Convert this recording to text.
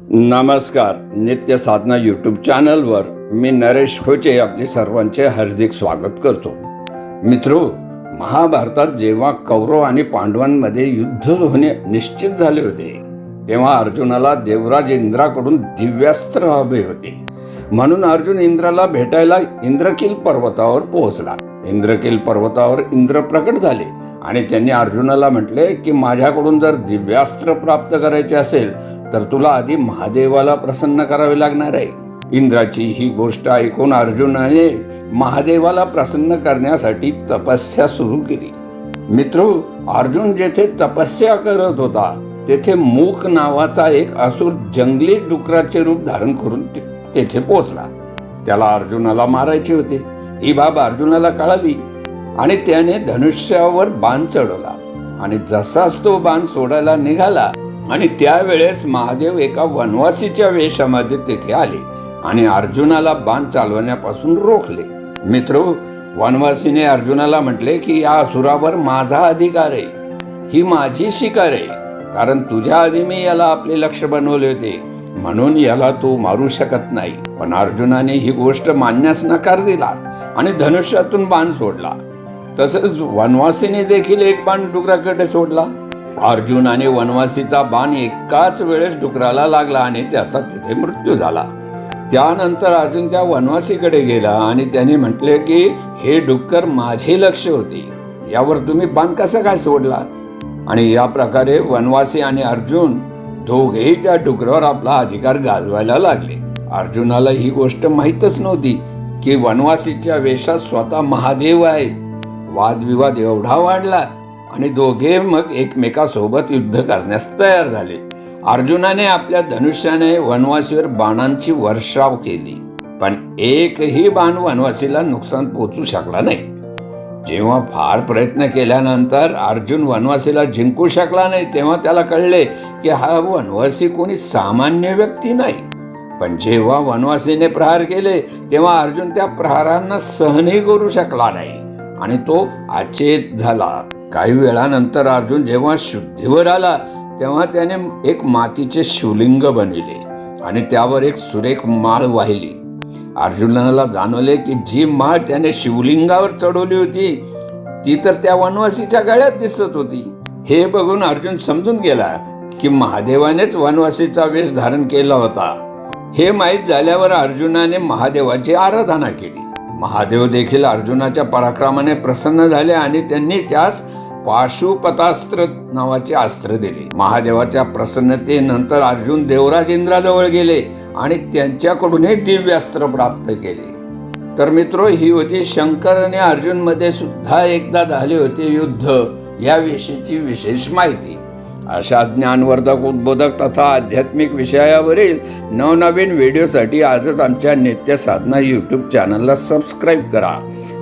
नमस्कार नित्य साधना यूट्यूब चॅनलवर मी नरेश खोचे आपले सर्वांचे हार्दिक स्वागत करतो. मित्रो महाभारतात जेव्हा कौरव आणि पांडवांमध्ये युद्ध होणे निश्चित झाले होते तेव्हा अर्जुनाला देवराज इंद्राकडून दिव्यास्त्र हवे होते. म्हणून अर्जुन इंद्राला भेटायला इंद्रकील पर्वतावर पोहोचला. इंद्रकील पर्वतावर इंद्र प्रकट झाले आणि त्यांनी अर्जुनाला म्हटले की माझ्याकडून जर दिव्यास्त्र प्राप्त करायचे असेल तर तुला आधी महादेवाला प्रसन्न करावे लागणार आहे. इंद्राची ही गोष्ट ऐकून अर्जुनाने महादेवाला प्रसन्न करण्यासाठी तपस्या सुरू केली. मित्र अर्जुन जेथे तपस्या करत होता तेथे मूक नावाचा एक असुर जंगली डुकराचे रूप धारण करून तेथे पोहोचला. त्याला अर्जुनाला मारायचे होते. ही बाब अर्जुनाला कळाली आणि त्याने धनुष्यावर बाण चढवला आणि जसाच तो बाण सोडायला निघाला आणि त्यावेळेस महादेव एका वनवासीच्या वेशामध्ये तेथे आले आणि अर्जुनाला बाण चालवण्यापासून रोखले. मित्र वनवासीने अर्जुनाला म्हटले की या असुरावर माझा अधिकार आहे. ही माझी शिकार आहे. कारण तुझ्या आधी मी याला आपले लक्ष बनवले होते. म्हणून याला तू मारू शकत नाही. पण अर्जुनाने ही गोष्ट मानण्यास नकार दिला आणि धनुष्यातून बाण सोडला. तसंच वनवासीने देखील एक बाण डुकराकडे सोडला. अर्जुन आणि वनवासीचा बाण एकाच वेळेस डुकराला लागला आणि त्याचा तिथे मृत्यू झाला. त्यानंतर अर्जुन त्या वनवासीकडे गेला आणि त्याने म्हटले की हे डुक्कर माझे लक्ष होते. यावर तुम्ही बाण कसा काय सोडला? आणि या प्रकारे वनवासी आणि अर्जुन दोघेही त्या डुकरावर आपला अधिकार गाजवायला लागले. अर्जुनाला ही गोष्ट माहीतच नव्हती की वनवासीच्या वेशात स्वतः महादेव आहे वादविवाद एवढा वाढला आणि दोघे मग एकमेकासोबत युद्ध करण्यास तयार झाले. अर्जुनाने आपल्या धनुष्याने वनवासीवर बाणांची वर्षाव केली पण एकही बाण वनवासीला नुकसान पोचू शकला नाही. जेव्हा फार प्रयत्न केल्यानंतर अर्जुन वनवासीला जिंकू शकला नाही तेव्हा त्याला कळले की हा वनवासी कोणी सामान्य व्यक्ती नाही. पण जेव्हा वनवासीने प्रहार केले तेव्हा अर्जुन त्या प्रहारांना सहनही करू शकला नाही आणि तो अचेत झाला. काही वेळानंतर अर्जुन जेव्हा शुद्धीवर आला तेव्हा त्याने एक मातीचे शिवलिंग बनविले आणि त्यावर एक सुरेख माळ वाहिली. अर्जुनाला जाणवले की जी माळ त्याने शिवलिंगावर चढवली होती ती तर त्या वनवासीच्या गळ्यात दिसत होती. हे बघून अर्जुन समजून गेला की महादेवानेच वनवासीचा वेश धारण केला होता. हे माहीत झाल्यावर अर्जुनाने महादेवाची आराधना केली. महादेव देखील अर्जुनाच्या पराक्रमाने प्रसन्न झाले आणि त्यांनी त्यास पाशुपतास्त्र नावाचे अस्त्र दिले. महादेवाच्या प्रसन्नतेनंतर अर्जुन देवराज इंद्राजवळ गेले आणि त्यांच्याकडूनही दिव्यास्त्र प्राप्त केले. तर मित्रो ही होती शंकर आणि अर्जुनमध्ये सुद्धा एकदा झाले होते युद्ध याविषयीची विशेष माहिती. अशा ज्ञानवर्धक उद्बोधक तथा आध्यात्मिक विषयावरील नवनवीन व्हिडिओसाठी आजच आमच्या नित्य साधना यूट्यूब चॅनलला सबस्क्राईब करा.